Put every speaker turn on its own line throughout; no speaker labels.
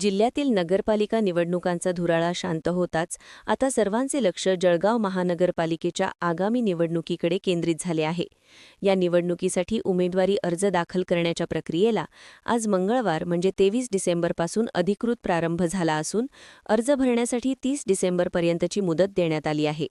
जिल्ह्यातील नगरपालिका निवडणुकांचा धुराळा शांत होताच आता सर्वांचे लक्ष जळगाव महानगरपालिकेच्या आगामी निवडणुकीकडे केंद्रित झाले आहे. या निवडणुकीसाठी उमेदवारी अर्ज दाखल करण्याच्या प्रक्रियेला आज मंगळवार म्हणजे तेवीस डिसेंबरपासून अधिकृत प्रारंभ झाला असून अर्ज भरण्यासाठी तीस डिसेंबरपर्यंतची मुदत देण्यात आली आहे.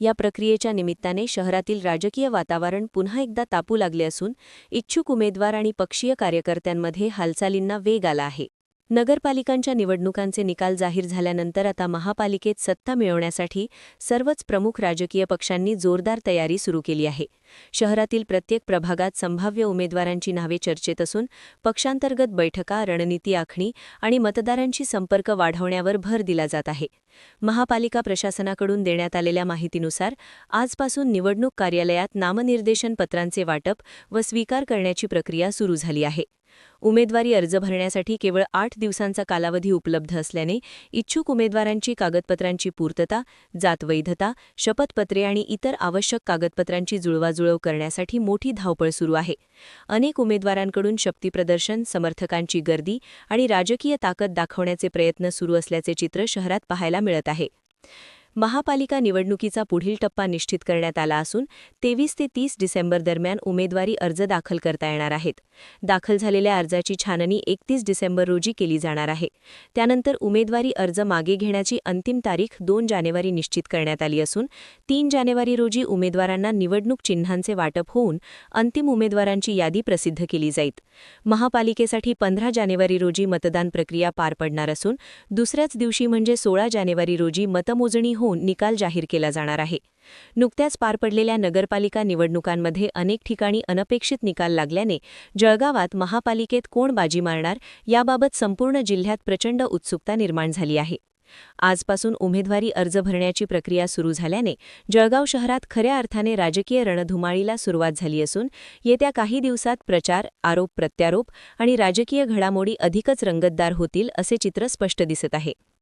या प्रक्रियेच्या निमित्ताने शहरातील राजकीय वातावरण पुन्हा एकदा तापू लागले असून इच्छुक उमेदवार आणि पक्षीय कार्यकर्त्यांमध्ये हालचालींना वेग आला आहे. नगरपालिकांच्या निवडणुकांचे निकाल जाहीर झाल्यानंतर आता महापालिकेत सत्ता मिळवण्यासाठी सर्वच प्रमुख राजकीय पक्षांनी जोरदार तयारी सुरू केली आहे. शहरातील प्रत्येक प्रभागात संभाव्य उमेदवारांची नावे चर्चेत असून पक्षांतर्गत बैठका रणनीती आखणी आणि मतदारांशी संपर्क वाढवण्यावर भर दिला जात आहे. महापालिका प्रशासनाकडून देण्यात आलेल्या माहितीनुसार आजपासून निवडणूक कार्यालयात नामनिर्देशन पत्रांचे वाटप व स्वीकार करण्याची प्रक्रिया सुरू झाली आहे. उमेदवारी अर्ज भरण्यासाठी केवळ आठ दिवसांचा कालावधी उपलब्ध असल्याने इच्छुक उमेदवारांची कागदपत्रांची पूर्तता जातवैधता शपथपत्रे आणि इतर आवश्यक कागदपत्रांची जुळवाजुळव करण्यासाठी मोठी धावपळ सुरू आहे. अनेक उमेदवारांकडून शक्तीप्रदर्शन समर्थकांची गर्दी आणि राजकीय ताकद दाखवण्याचे प्रयत्न सुरू असल्याचे चित्र शहरात पाहायला मिळत आहे. महापालिका निवडणुकीचा पुढील टप्पा निश्चित करण्यात आला असून तेवीस ते तीस डिसेंबर दरम्यान उमेदवारी अर्ज दाखल करता येणार आहेत. दाखल झालेल्या अर्जाची छाननी एकतीस डिसेंबर रोजी केली जाणार आहे. त्यानंतर उमेदवारी अर्ज मागे घेण्याची अंतिम तारीख दोन जानेवारी निश्चित करण्यात आली असून तीन जानेवारी रोजी उमेदवारांना निवडणूक चिन्हांचे वाटप होऊन अंतिम उमेदवारांची यादी प्रसिद्ध केली जाईल. महापालिकेसाठी पंधरा जानेवारी रोजी मतदान प्रक्रिया पार पडणार असून दुसऱ्याच दिवशी म्हणजे सोळा जानेवारी रोजी मतमोजणी होऊन निकाल जाहीर केला जाणार आहे. नुकत्याच पार पडलेल्या नगरपालिका निवडणुकांमध्ये अनेक ठिकाणी अनपेक्षित निकाल लागल्याने जळगावात महापालिकेत कोण बाजी मारणार याबाबत संपूर्ण जिल्ह्यात प्रचंड उत्सुकता निर्माण झाली आहे. आजपासून उमेदवारी अर्ज भरण्याची प्रक्रिया सुरू झाल्याने जळगाव शहरात खऱ्या अर्थाने राजकीय रणधुमाळीला सुरुवात झाली असून येत्या काही दिवसात प्रचार आरोप प्रत्यारोप आणि राजकीय घडामोडी अधिकच रंगतदार होतील असे चित्र स्पष्ट दिसत आहे.